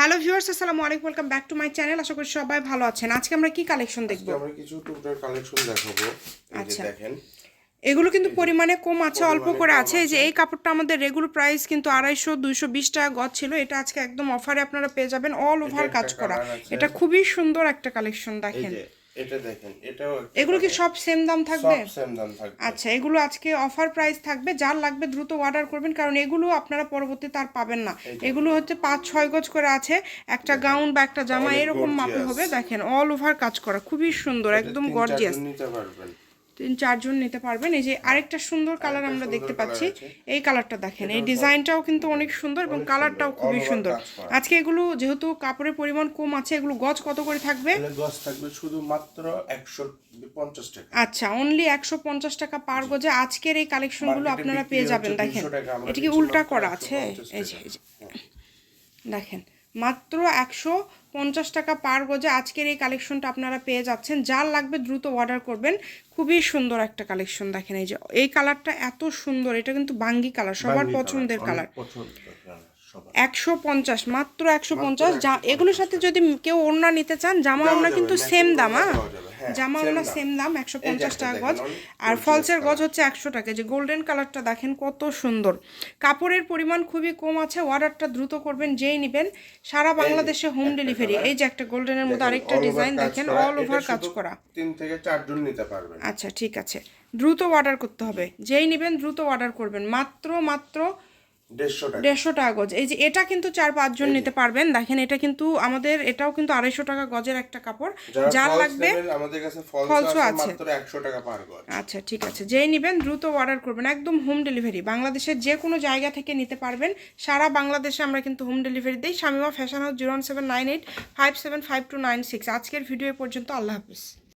Hello viewers আসসালামু আলাইকুম welcome back to my channel. আশা করি সবাই ভালো আছেন। আজকে আমরা কি কালেকশন দেখব? আজকে আমরা কিছু টুকটাক কালেকশন দেখাবো। এই যে আচ্ছা। দেখেন। এগুলো কিন্তু পরিমাণে কম আছে অল্প করে আছে। যে এই কাপড়টা আমাদের রেগুলার প্রাইস কিন্তু আড়াইশো দুইশো বিশ টাকা গজ ছিল। এটা আজকে একদম অফারে আপনারা পেয়ে যাবেন অল ওভার কাজ করা। এটা খুবই সুন্দর একটা কালেকশন দেখেন। এটা দেখেন এটাও এগুলো কি সব সেম দাম থাকবে? সব সেম দাম থাকবে। আচ্ছা এগুলো আজকে অফার প্রাইস থাকবে যার লাগবে দ্রুত অর্ডার করবেন কারণ এগুলো আপনারা পরবর্তীতে আর পাবেন না। এগুলো হচ্ছে পাঁচ ছয় গজ করে আছে একটা গাউন বা একটা জামা এরকম মাপে হবে দেখেন অল ওভার কাজ করা খুবই সুন্দর একদম গর্জিয়াস নিতে পারবেন। তিন চারজন নিতে পারবেন। এই যে আরেকটা সুন্দর কালার আমরা দেখতে পাচ্ছি। এই কালারটা দেখেন। এই ডিজাইনটাও কিন্তু অনেক সুন্দর এবং কালারটাও খুবই সুন্দর। আজকে এগুলো যেহেতু কাপড়ের পরিমাণ কম আছে এগুলো গজ কত করে থাকবে? গজ থাকবে শুধু মাত্র একশো আচ্ছা অনলি একশো পঞ্চাশ টাকা পার গজে আজকের এই কালেকশনগুলো আপনারা পেয়ে যাবেন। দেখেন 200 এটা কি উল্টা করা আছে? 150 এই যে টাকা। এই যে দেখেন। মাত্র একশো পঞ্চাশ টাকা পার গজে আজকের এই কালেকশনটা আপনারা পেয়ে যাচ্ছেন। যার লাগবে দ্রুত অর্ডার করবেন। খুবই সুন্দর একটা কালেকশন দেখেন এই যে। এই কালারটা এত সুন্দর এটা কিন্তু বাঙ্গি কালার সবার পছন্দের কালার। একশো পঞ্চাশ মাত্র একশো পঞ্চাশ। যা এগুলোর সাথে যদি কেউ ওড়না নিতে চান জামা ওড়না কিন্তু সেম দাম হ্যাঁ, জামা দাম। সেম দাম একশো পঞ্চাশ টাকা গজ। আর ফলসের গজ হচ্ছে একশো টাকা। যে গোল্ডেন কালারটা দেখেন কত সুন্দর। কাপড়ের পরিমাণ খুবই কম আছে অর্ডারটা দ্রুত করবেন যেই নেবেন। সারা বাংলাদেশে হোম ডেলিভারি এই যে একটা গোল্ডেনের মধ্যে দেখেন, আরেকটা ডিজাইন দেখেন অল ওভার কাজ করা। তিন থেকে চারজন নিতে পারবেন। আচ্ছা ঠিক আছে। দ্রুত অর্ডার করতে হবে। যেই নেবেন দ্রুত অর্ডার করবেন। মাত্র মাত্র দেড়শো টাকা। গজ। এই যে এটা কিন্তু চার পাঁচজন নিতে পারবেন। দেখেন এটা কিন্তু আমাদের এটাও কিন্তু আড়াইশো টাকা গজের একটা কাপড়। যার লাগবে আমাদের কাছে ফলস আছে আচ্ছা ঠিক আছে। যেই নেবেন দ্রুত অর্ডার করবেন। একদম হোম ডেলিভারি বাংলাদেশের যে কোনো জায়গা থেকে নিতে পারবেন। সারা বাংলাদেশে আমরা কিন্তু হোম ডেলিভারি দিই। Shamima fashion house zero seven nine eight five seven five two nine six আজকের ভিডিও পর্যন্ত আল্লাহ হাফিজ।